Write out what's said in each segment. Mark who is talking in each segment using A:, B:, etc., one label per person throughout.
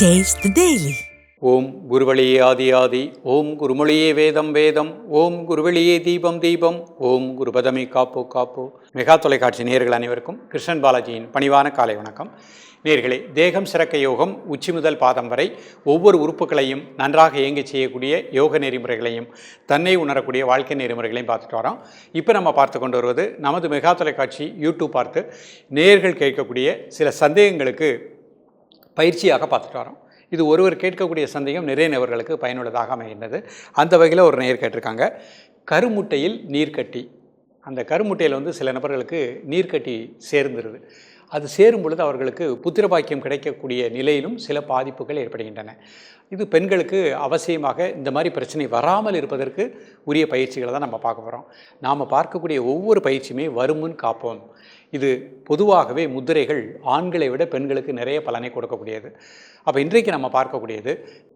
A: Taste தி Daily.
B: ஓம் குருவழியே ஆதி ஆதி ஓம் குருமொழியே வேதம் வேதம் ஓம் குருவழியே தீபம் தீபம் ஓம் குருபதமே காப்போ காப்போ. மெகா தொலைக்காட்சி நேர்கள் அனைவருக்கும் கிருஷ்ணன் பாலாஜியின் பணிவான காலை வணக்கம். நேர்களே தேகம் சிறக்க யோகம் உச்சி முதல் பாதம் வரை ஒவ்வொரு உறுப்புகளையும் நன்றாக இயங்கி செய்யக்கூடிய யோக நெறிமுறைகளையும் தன்னை உணரக்கூடிய வாழ்க்கை நெறிமுறைகளையும் பார்த்துட்டு வரோம். இப்போ நம்ம பார்த்து கொண்டு வருவது நமது மெகா தொலைக்காட்சி யூடியூப் பார்த்து நேர்கள் கேட்கக்கூடிய சில சந்தேகங்களுக்கு பயிற்சியாக பார்த்துட்டு வரோம். இது ஒருவர் கேட்கக்கூடிய சந்தேகம் நிறைய நபர்களுக்கு பயனுள்ளதாக அமைகின்றது. அந்த வகையில் ஒரு நேர் கேட்டிருக்காங்க. கருமுட்டையில் நீர்க்கட்டி. அந்த கருமுட்டையில் வந்து சில நபர்களுக்கு நீர்க்கட்டி சேர்ந்துருது. அது சேரும் பொழுது அவர்களுக்கு புத்திரபாக்கியம் கிடைக்கக்கூடிய நிலையிலும் சில பாதிப்புகள் ஏற்படுகின்றன. இது பெண்களுக்கு அவசியமாக இந்த மாதிரி பிரச்சனை வராமல் இருப்பதற்கு உரிய பயிற்சிகளை தான் நம்ம பார்க்க போகிறோம் நாம் பார்க்கக்கூடிய ஒவ்வொரு பயிற்சியுமே வருமுன் காப்போம். இது பொதுவாகவே முதிரைகள் ஆண்களை விட பெண்களுக்கு நிறைய பலனை கொடுக்கக்கூடியது. அப்போ இன்றைக்கு நம்ம பார்க்கக்கூடியது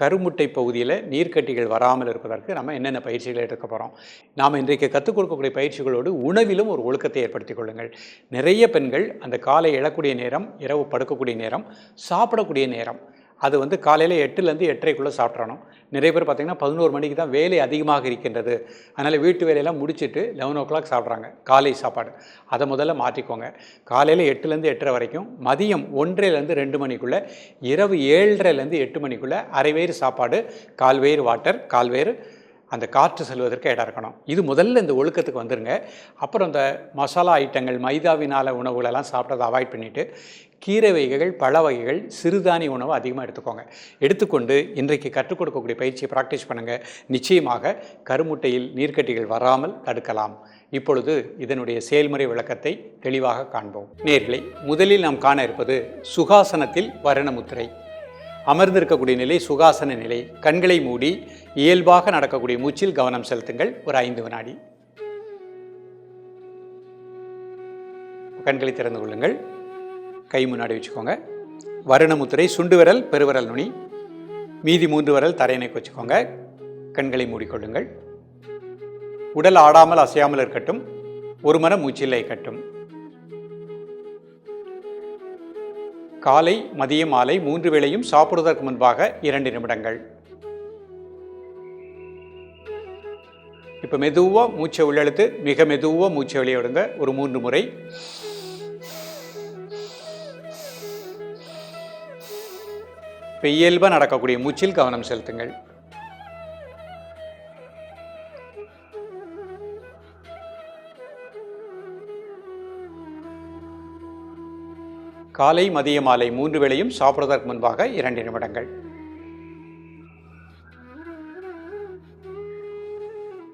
B: கருமுட்டை பகுதியில் நீர்க்கட்டிகள் வராமல் இருப்பதற்கு நம்ம என்னென்ன பயிற்சிகளை எடுக்க போகிறோம் நாம் இன்றைக்கு கற்றுக் கொடுக்கக்கூடிய பயிற்சிகளோடு உணவிலும் ஒரு ஒழுக்கத்தை ஏற்படுத்திக் கொள்ளுங்கள். நிறைய பெண்கள் அந்த காலை எழக்கூடிய நேரம் இரவு படுக்கக்கூடிய நேரம் சாப்பிடக்கூடிய நேரம் அது வந்து காலையில் எட்டுலேருந்து எட்டரைக்குள்ளே சாப்பிட்றணும் நிறைய பேர் பார்த்திங்கன்னா பதினோரு மணிக்கு தான் வேலை அதிகமாக இருக்கின்றது. அதனால் வீட்டு வேலையெல்லாம் முடிச்சுட்டு லெவன் ஓ கிளாக் சாப்பிட்றாங்க. காலை சாப்பாடு. அதை முதல்ல மாற்றிக்கோங்க. காலையில் எட்டுலேருந்து எட்டரை வரைக்கும் மதியம் ஒன்றரைலேருந்து ரெண்டு மணிக்குள்ளே இரவு ஏழரைலேருந்து எட்டு மணிக்குள்ளே அரைவேறு சாப்பாடு கால்வேறு வாட்டர் கால்வேறு அந்த காற்று செல்வதற்கு இடம் இருக்கணும். இது முதல்ல இந்த ஒழுக்கத்துக்கு வந்துருங்க. அப்புறம் இந்த மசாலா ஐட்டங்கள் மைதாவினால உணவுகளெல்லாம் சாப்பிட்றதை அவாய்ட் பண்ணிவிட்டு கீரை வகைகள் பழ வகைகள் சிறுதானிய உணவு அதிகமாக எடுத்துக்கோங்க. எடுத்துக்கொண்டு இன்றைக்கு கற்றுக் கொடுக்கக்கூடிய பயிற்சியை ப்ராக்டிஸ் பண்ணுங்கள் நிச்சயமாக கருமுட்டையில் நீர்க்கட்டிகள் வராமல் தடுக்கலாம். இப்பொழுது இதனுடைய செயல்முறை விளக்கத்தை தெளிவாக காண்போம். நேர்களை முதலில் நாம் காண இருப்பது சுகாசனத்தில் வரணமுத்திரை அமர்ந்திருக்கக்கூடிய நிலை சுகாசன நிலை கண்களை மூடி இயல்பாக நடக்கக்கூடிய மூச்சில் கவனம் செலுத்துங்கள். ஒரு ஐந்து வினாடி. கண்களை திறந்து கொள்ளுங்கள். கை முன்னாடி வச்சுக்கோங்க. வருணமுத்திரை சுண்டு விரல் பெருவிரல் நுனி. மீதி மூன்று விரல் தரையணைக்கு வச்சுக்கோங்க கண்களை மூடிக்கொள்ளுங்கள். உடல் ஆடாமல் அசையாமல் இருக்கட்டும். ஒரு மரம் மூச்சில்லை கட்டும். காலை மதியம் மாலை மூன்று வேளையும் சாப்பிடுவதற்கு முன்பாக இரண்டு நிமிடங்கள். இப்போ மெதுவாக மூச்சை உள்ளெழுத்து மிக மெதுவாக மூச்சை வெளியே விடுங்க. ஒரு மூன்று முறை. இப்போ இயல்பாக நடக்கக்கூடிய மூச்சில் கவனம் செலுத்துங்கள். காலை மதிய மாலை மூன்று வேளையும் சாப்பிடுவதற்கு முன்பாக இரண்டு நிமிடங்கள்.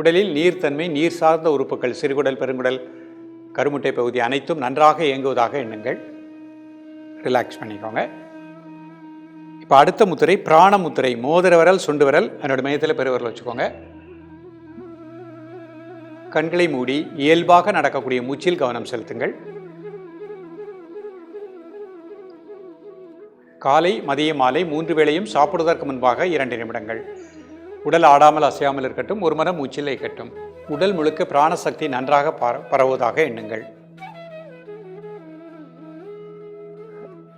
B: உடலில் நீர்த்தன்மை நீர் சார்ந்த உறுப்புகள் சிறுகுடல் பெருங்குடல் கருமுட்டை பகுதி அனைத்தும் நன்றாக இயங்குவதாக எண்ணுங்கள். ரிலாக்ஸ் பண்ணிக்கோங்க. இப்போ அடுத்த முத்திரை பிராண முத்திரை மோதிர விரல் சுண்டு விரல் என்னோட மையத்தில் பெருவரல் வச்சுக்கோங்க. கண்களை மூடி இயல்பாக நடக்கக்கூடிய மூச்சில் கவனம் செலுத்துங்கள். காலை மதிய மாலை மூன்று வேளையும் சாப்பிடுவதற்கு முன்பாக இரண்டு நிமிடங்கள். உடல் ஆடாமல் அசையாமல் இருக்கட்டும் ஒரு மரம் மூச்சில் இருக்கட்டும். உடல் முழுக்க பிராணசக்தி நன்றாக பர பரவுவதாக எண்ணுங்கள்.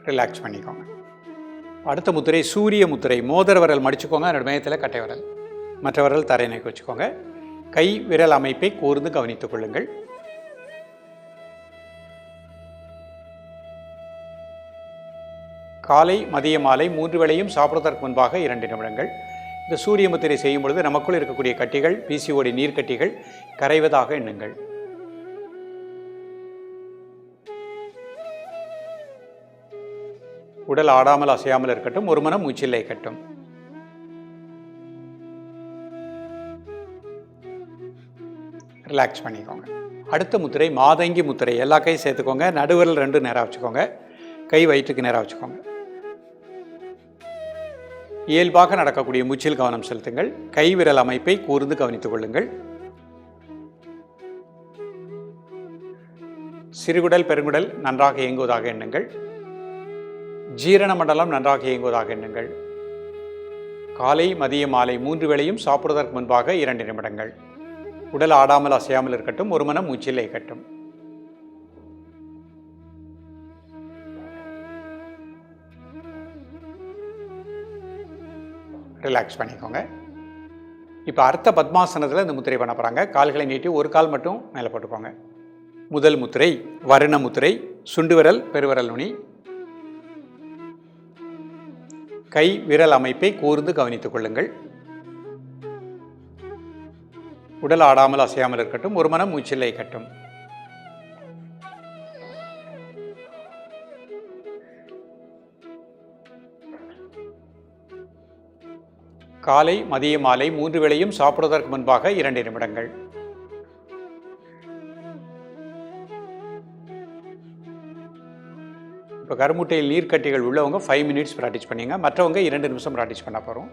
B: ரிலாக்ஸ் பண்ணிக்கோங்க. அடுத்த முத்திரை சூரிய முத்திரை மோதிர விரல் மடிச்சுக்கோங்க என்னோட மையத்தில் கட்டை விரல். மற்ற விரல் தரையினைக்கு வச்சுக்கோங்க கை விரல் அமைப்பை கூர்ந்து கவனித்துக் கொள்ளுங்கள். காலை மதிய மாலை மூன்று வேளையும் சாப்பிடுவதற்கு முன்பாக இரண்டு நிமிடங்கள். இந்த சூரிய முத்திரை செய்யும் பொழுது நமக்குள் இருக்கக்கூடிய கட்டிகள் பிசிஓடி நீர்க்கட்டிகள் கரைவதாக எண்ணுங்கள். உடல் ஆடாமல் அசையாமல் இருக்கட்டும் ஒரு மனம் மூச்சில்லை கட்டும் ரிலாக்ஸ் பண்ணிக்கோங்க. அடுத்த முத்திரை மாதங்கி முத்திரை எல்லா கையும் சேர்த்துக்கோங்க. நடுவரில் ரெண்டு நேராக வச்சுக்கோங்க. கை வயிற்றுக்கு நேராக வச்சுக்கோங்க. இயல்பாக நடக்கக்கூடிய மூச்சில் கவனம் செலுத்துங்கள். கை விரல் அமைப்பை கூர்ந்து கவனித்துக் கொள்ளுங்கள். சிறுகுடல் பெருங்குடல் நன்றாக இயங்குவதாக எண்ணுங்கள். ஜீரண மண்டலம் நன்றாக இயங்குவதாக எண்ணுங்கள். காலை மதிய மாலை மூன்று வேளையும் சாப்பிடுவதற்கு முன்பாக இரண்டு நிமிடங்கள். உடல் ஆடாமல் அசையாமல் இருக்கட்டும் ஒரு மனம் மூச்சில் இயக்கட்டும் ரிலாக்ஸ் பண்ணிக்கோங்க. இப்போ அர்த்த பத்மாசனத்தில் இந்த முத்திரை பண்ண போகிறாங்க கால்களை நீட்டி ஒரு கால் மட்டும் மேலே போட்டுக்கோங்க. முதல் முத்திரை வருண முத்திரை சுண்டுவிரல் பெருவிரல் நுனி. கை விரல் அமைப்பை கூர்ந்து கவனித்துக் கொள்ளுங்கள். உடல் ஆடாமல் அசையாமல் இருக்கட்டும் ஒரு மனம் மூச்சில்லை கட்டும் காலை மதிய மாலை மூன்று வேளையும் சாப்பிடுவதற்கு முன்பாக இரண்டு நிமிடங்கள். இப்போ கருமுட்டையில் நீர்க்கட்டிகள் உள்ளவங்க ஃபைவ் மினிட்ஸ் ப்ராக்டிஸ் பண்ணிங்க. மற்றவங்க இரண்டு நிமிஷம் ப்ராக்டிஸ் பண்ண போகிறோம்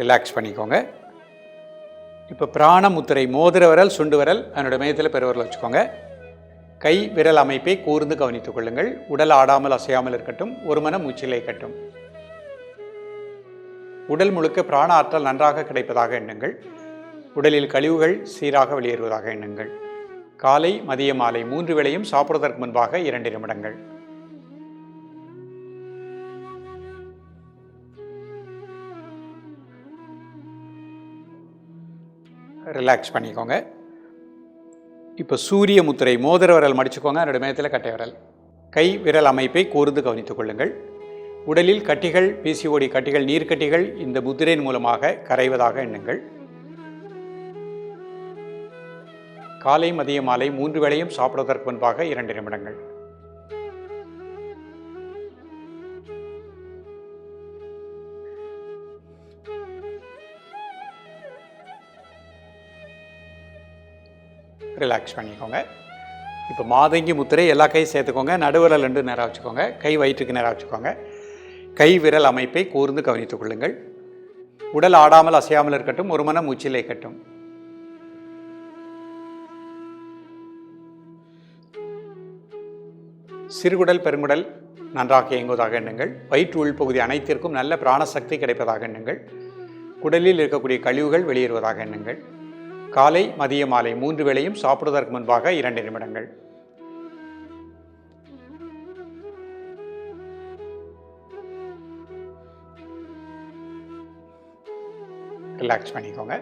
B: ரிலாக்ஸ் பண்ணிக்கோங்க. இப்போ பிராண முத்திரை மோதிர விரல் சுண்டு விரல் அதனோட மையத்தில் பெருவரில் வச்சுக்கோங்க. கை விரல் அமைப்பை கூர்ந்து கவனித்துக் கொள்ளுங்கள். உடல் ஆடாமல் அசையாமல் இருக்கட்டும். ஒரு மனம் மூச்சிலை கட்டும் உடல் முழுக்க பிராண ஆற்றல் நன்றாக கிடைப்பதாக எண்ணுங்கள். உடலில் கழிவுகள் சீராக வெளியேறுவதாக எண்ணுங்கள். காலை மதிய மாலை மூன்று வேளையும் சாப்பிடுவதற்கு முன்பாக இரண்டு நிமிடங்கள். ரிலாக்ஸ் பண்ணிக்கோங்க. இப்போ சூரிய முத்திரை மோதிர விரல் மடிச்சுக்கோங்க அதோட மேத்தில் கட்டை விரல். கை விரல் அமைப்பை கூர்ந்து கவனித்துக் கொள்ளுங்கள். உடலில் கட்டிகள் பிசிஓடி கட்டிகள் நீர்க்கட்டிகள் இந்த முத்திரையின் மூலமாக கரைவதாக எண்ணுங்கள். காலை மதிய மாலை மூன்று வேளையும் சாப்பிடுவதற்கு முன்பாக இரண்டு நிமிடங்கள். ரிலாக்ஸ் பண்ணிக்கோங்க. இப்போ மாதங்கி முத்திரை எல்லா கையும் சேர்த்துக்கோங்க. நடுவிரல் ரெண்டு நேரம் வச்சுக்கோங்க. கை வயிற்றுக்கு நேரம் வச்சுக்கோங்க. கை விரல் அமைப்பை கூர்ந்து கவனித்துக் கொள்ளுங்கள். உடல் ஆடாமல் அசையாமல் இருக்கட்டும். ஒரு மனம் மூச்சிலே கட்டும் சிறுகுடல் பெருங்குடல் நன்றாக இயங்குவதாக எண்ணுங்கள். வயிற்று உள்பகுதி அனைத்திற்கும் நல்ல பிராணசக்தி கிடைப்பதாக எண்ணுங்கள். குடலில் இருக்கக்கூடிய கழிவுகள் வெளியேறுவதாக எண்ணுங்கள். காலை மதிய மாலை மூன்று வேளையும் சாப்பிடுவதற்கு முன்பாக இரண்டு நிமிடங்கள். ரிலாக்ஸ் பண்ணிக்கோங்க.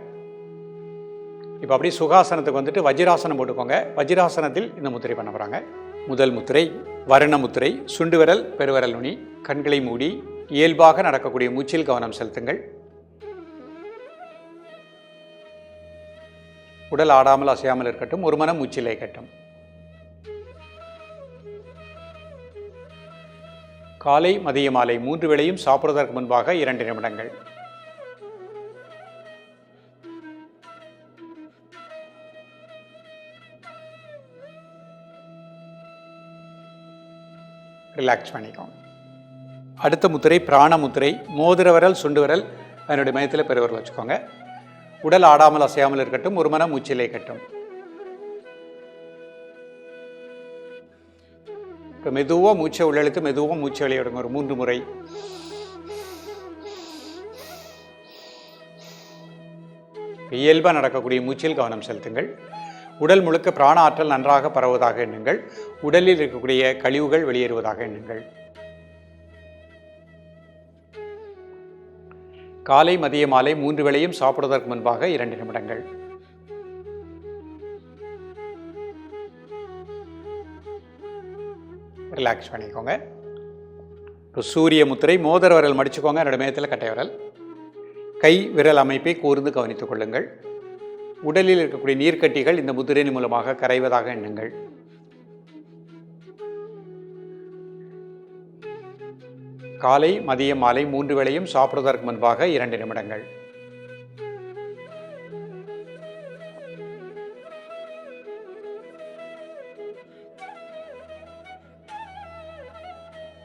B: இப்போ அப்படியே சுகாசனத்துக்கு வந்துட்டு வஜ்ராசனம் போட்டுக்கோங்க. வஜ்ராசனத்தில் இந்த முத்திரை பண்ண போகிறாங்க முதல் முத்திரை வருண முத்திரை சுண்டுவிரல் பெருவிரல் நுனி கண்களை மூடி இயல்பாக நடக்கக்கூடிய மூச்சில் கவனம் செலுத்துங்கள். உடல் ஆடாமல் அசையாமல் இருக்கட்டும் ஒரு மனம் உச்சிலை கட்டும் காலை மதிய மாலை மூன்று வேளையும் சாப்பிடுவதற்கு முன்பாக இரண்டு நிமிடங்கள். ரிலாக்ஸ் பண்ணிக்கோங்க அடுத்த முத்திரை பிராண முத்திரை மோதிர விரல் சுண்டு விரல் அதனுடைய மையத்தில் பெருவரல் வச்சுக்கோங்க. உடல் ஆடாமல் அசையாமல் இருக்கட்டும் ஒரு மனம் மூச்சிலை கட்டும் இப்போ மெதுவாக மூச்சை உள்ளழுத்து மெதுவாக மூச்சை வெளியிடுங்க ஒரு மூன்று முறை. இயல்பாக நடக்கக்கூடிய மூச்சில் கவனம் செலுத்துங்கள். உடல் முழுக்க பிராண ஆற்றல் நன்றாக பரவுவதாக எண்ணுங்கள். உடலில் இருக்கக்கூடிய கழிவுகள் வெளியேறுவதாக எண்ணுங்கள். காலை மதிய மாலை மூன்று வேளையும் சாப்பிடுவதற்கு முன்பாக இரண்டு நிமிடங்கள். ரிலாக்ஸ் பண்ணிக்கோங்க. இப்போ சூரிய முத்திரை மோதிர விரல் மடிச்சுக்கோங்க என்னோட மேத்தில் கட்டை விரல். கை விரல் அமைப்பை கூர்ந்து கவனித்துக் கொள்ளுங்கள். உடலில் இருக்கக்கூடிய நீர்க்கட்டிகள் இந்த முதிரையின் மூலமாக கரைவதாக எண்ணுங்கள். காலை மதியம் மாலை மூன்று வேளையும் சாப்பிடுவதற்கு முன்பாக இரண்டு நிமிடங்கள்.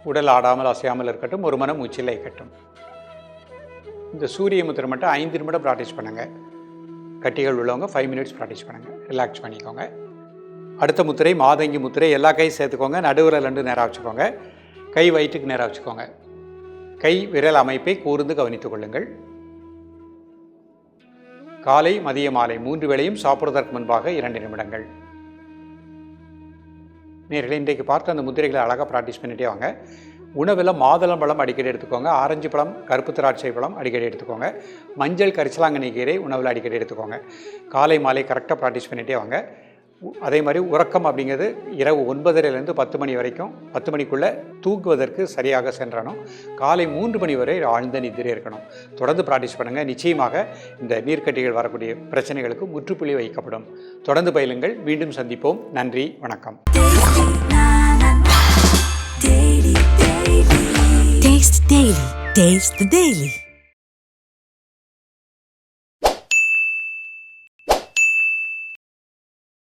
B: உடல் ஆடாமல் அசையாமல் இருக்கட்டும் ஒரு மனம் மூச்சில் இருக்கட்டும் இந்த சூரிய முத்திரை மட்டும் ஐந்து நிமிடம் ப்ராக்டிஸ் பண்ணுங்கள் கட்டிகள் உள்ளவங்க ஃபைவ் மினிட்ஸ் ப்ராக்டிஸ் பண்ணுங்கள் ரிலாக்ஸ் பண்ணிக்கோங்க. அடுத்த முத்திரை மாதங்கி முத்திரை எல்லா கையும் சேர்த்துக்கோங்க. நடுவில் ரெண்டு நேரம் வச்சுக்கோங்க. கை வயிற்றுக்கு நேராக வச்சுக்கோங்க. கை விரல் அமைப்பை கூர்ந்து கவனித்துக் கொள்ளுங்கள். காலை மதிய மாலை மூன்று வேளையும் சாப்பிடுவதற்கு முன்பாக இரண்டு நிமிடங்கள். நேரில் இன்றைக்கு பார்த்து அந்த முத்திரைகளை அழகாக ப்ராக்டிஸ் பண்ணிட்டே வாங்க. உணவில் மாதுளம் பழம் அடிக்கடி எடுத்துக்கோங்க. ஆரஞ்சு பழம் கருப்பு திராட்சை பழம் அடிக்கடி எடுத்துக்கோங்க. மஞ்சள் கரிசலாங்கண்ணி கீரை உணவில் அடிக்கடி எடுத்துக்கோங்க. காலை மாலை கரெக்டாக ப்ராக்டிஸ் பண்ணிட்டே வாங்க. அதே மாதிரி உறக்கம் அப்படிங்கிறது இரவு ஒன்பதரைலேருந்து பத்து மணி வரைக்கும் பத்து மணிக்குள்ளே தூக்குவதற்கு சரியாக சென்றணும். காலை மூன்று மணி வரை ஆழ்ந்த நிதிரை இருக்கணும். தொடர்ந்து ப்ராக்டிஸ் பண்ணுங்கள் நிச்சயமாக இந்த நீர்க்கட்டிகள் வரக்கூடிய பிரச்சனைகளுக்கு முற்றுப்புள்ளி வைக்கப்படும். தொடர்ந்து பயிலுங்கள். மீண்டும் சந்திப்போம். நன்றி. வணக்கம்.
A: Taste Daily. Taste the Daily.